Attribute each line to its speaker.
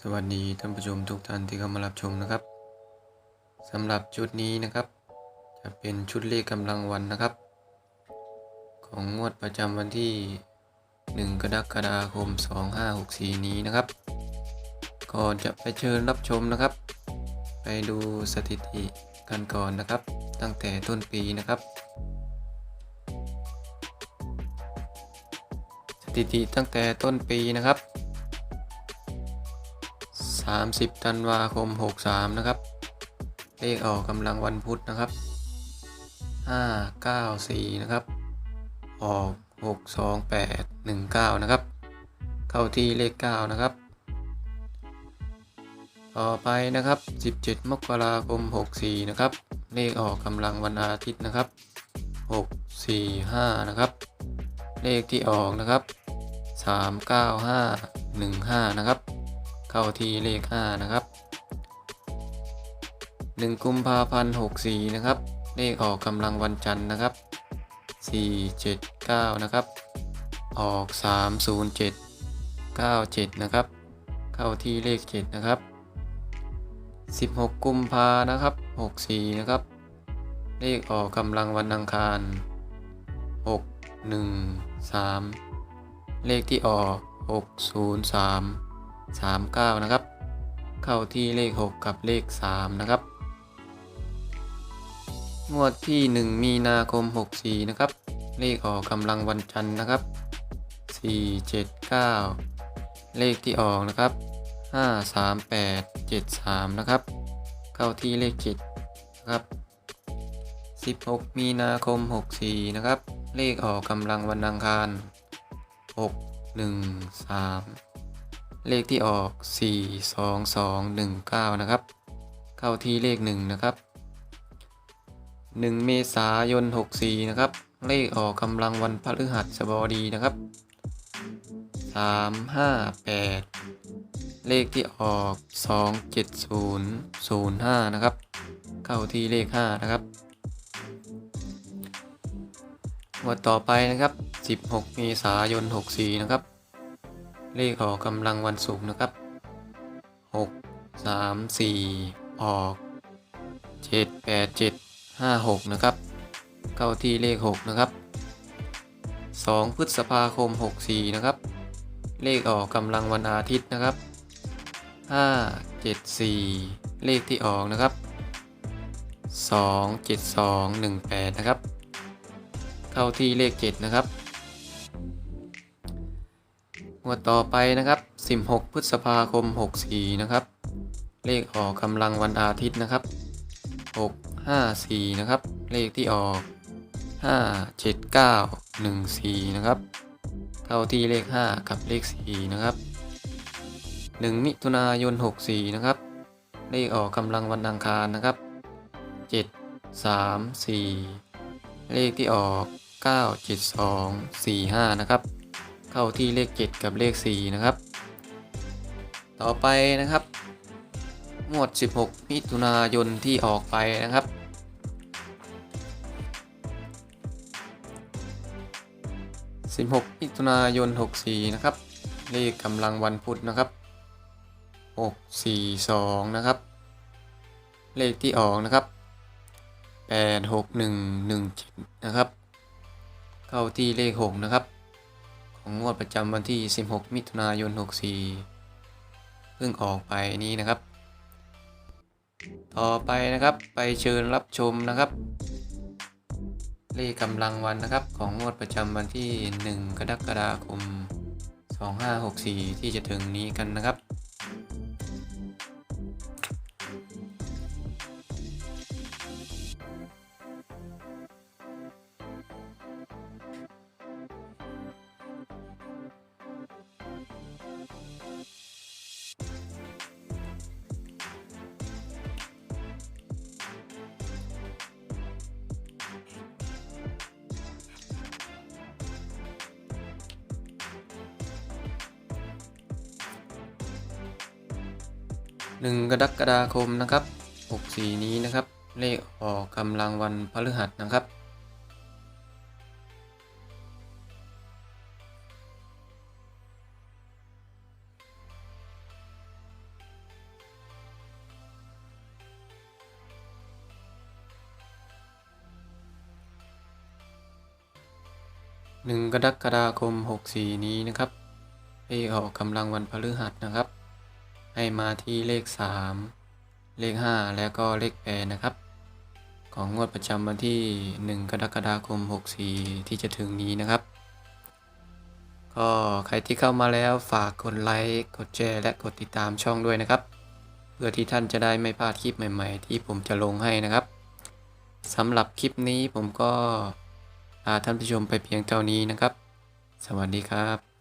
Speaker 1: สวัสดีท่านผู้ชมทุกท่านที่เข้ามารับชมนะครับสำหรับชุดนี้นะครับ จะเป็นชุดเลขกำลังวันนะครับ ของงวดประจำวันที่ 1 กรกฎาคม 2564 นี้นะครับ ก่อนจะไปเชิญรับชมนะครับ ไปดูสถิติกันก่อนนะครับ ตั้งแต่ต้นปีนะครับ สถิติตั้งแต่ต้นปีนะครับ 30ธันวาคม 63 นะครับ เลขออกกำลังวันพุธนะครับ 594 นะครับ ออก 62819 นะครับ เข้าที่เลข 9 นะครับ ต่อไปนะครับ 17 มกราคม 64 นะครับ เลขออกกำลังวันอาทิตย์นะครับ 645 นะครับ เลขที่ออกนะครับ 39515 นะครับ เข้าที่เลข 5 นะครับ 1 กุมภาพันธ์64 นะครับ เลขออกกำลังวันจันทร์นะครับ 479 นะครับ ออก 307 97 นะครับ เข้าที่เลข 7 นะครับ 16 กุมภานะครับ 64 นะครับ เลขออกกำลังวันอังคาร 6 1 3 เลขที่ออก 603 39 นะครับ เข้าที่เลข 6 กับเลข 3 นะครับ งวดที่ 1 มีนาคม 64 นะครับ เลขออกกำลังวันจันทร์นะครับ 479 เลขที่ออกนะครับ 538 73 นะครับ เข้าที่เลข 7 นะครับ 16 มีนาคม 64 นะครับ เลขออกกำลังวันอังคาร 6 1 3 เลขที่ออก 4 2 2 1 9 นะครับ เข้าที่เลข 1 นะครับ 1 เมษายน 64 นะครับ เลขออกกำลังวันพฤหัสบดีนะครับ 3 5 8 เลขที่ออก 2 7 0 0 5นะครับ เข้าที่เลข 5 นะครับงวดต่อไปนะครับ 16 เมษายน 64 นะครับ เลขออกกำลังวันศุกร์นะครับ 6 3 4 ออก 7 8 7 5 6 นะครับ เข้าที่เลข 6 นะครับ 2 พฤษภาคม 64 นะครับ เลขออกกำลังวันอาทิตย์นะครับ 5 7 4 เลขที่ออกนะครับ 2 7 2 1 8 นะครับ เข้าที่เลข 7 นะครับ งวดต่อไปนะครับ 16 พฤษภาคม 64 นะครับ เลขออกกำลังวันอาทิตย์นะครับ 6 5 4 นะครับ เลขที่ออก 5 7 9 1 4 นะครับ เข้าที่เลข 5 กับเลข 4 นะครับ 1 มิถุนายน 64 นะครับ เลขออกกำลังวันอังคารนะครับ 7 3 4 เลขที่ออก 9 7 2 4 5 นะครับ เข้าที่เลข 7 กับเลข 4 นะครับ ต่อไปนะครับ งวด 16 มิถุนายนที่ออกไปนะครับ 16 มิถุนายน 64 นะครับ เลขกำลังวันพุธนะครับ 642 นะครับ เลขที่ออกนะครับ 86117 นะครับ เข้าที่เลข 6 นะครับ ของงวดประจำวันที่ 16 มิถุนายน 64 เพิ่งออกไปนี้นะครับ ต่อไปนะครับไปเชิญรับชมนะครับ เลขกำลังวันนะครับของงวดประจำวันที่ 1 กรกฎาคม 2564 ที่จะถึงนี้กันนะครับ 1 กรกฎาคมนะครับ 64 นี้นะครับ เลขออกกำลังวันพฤหัสนะครับหนึ่งกรกฎาคม 64 นี้นะครับเลขออกกำลังวันพฤหัสนะครับ ให้มาที่เลข 3 เลข 5 แล้วก็เลข8นะครับ ของงวดประจำวันที่ 1 กรกฎาคม 64 ที่จะถึงนี้นะครับ ก็ใครที่เข้ามาแล้วฝากกดไลค์กดแชร์และกดติดตามช่องด้วยนะครับ เพื่อที่ท่านจะได้ไม่พลาดคลิปใหม่ๆ ที่ผมจะลงให้นะครับสำหรับคลิปนี้ผมก็ลาท่านผู้ชมไปเพียงเท่านี้นะครับ สวัสดีครับ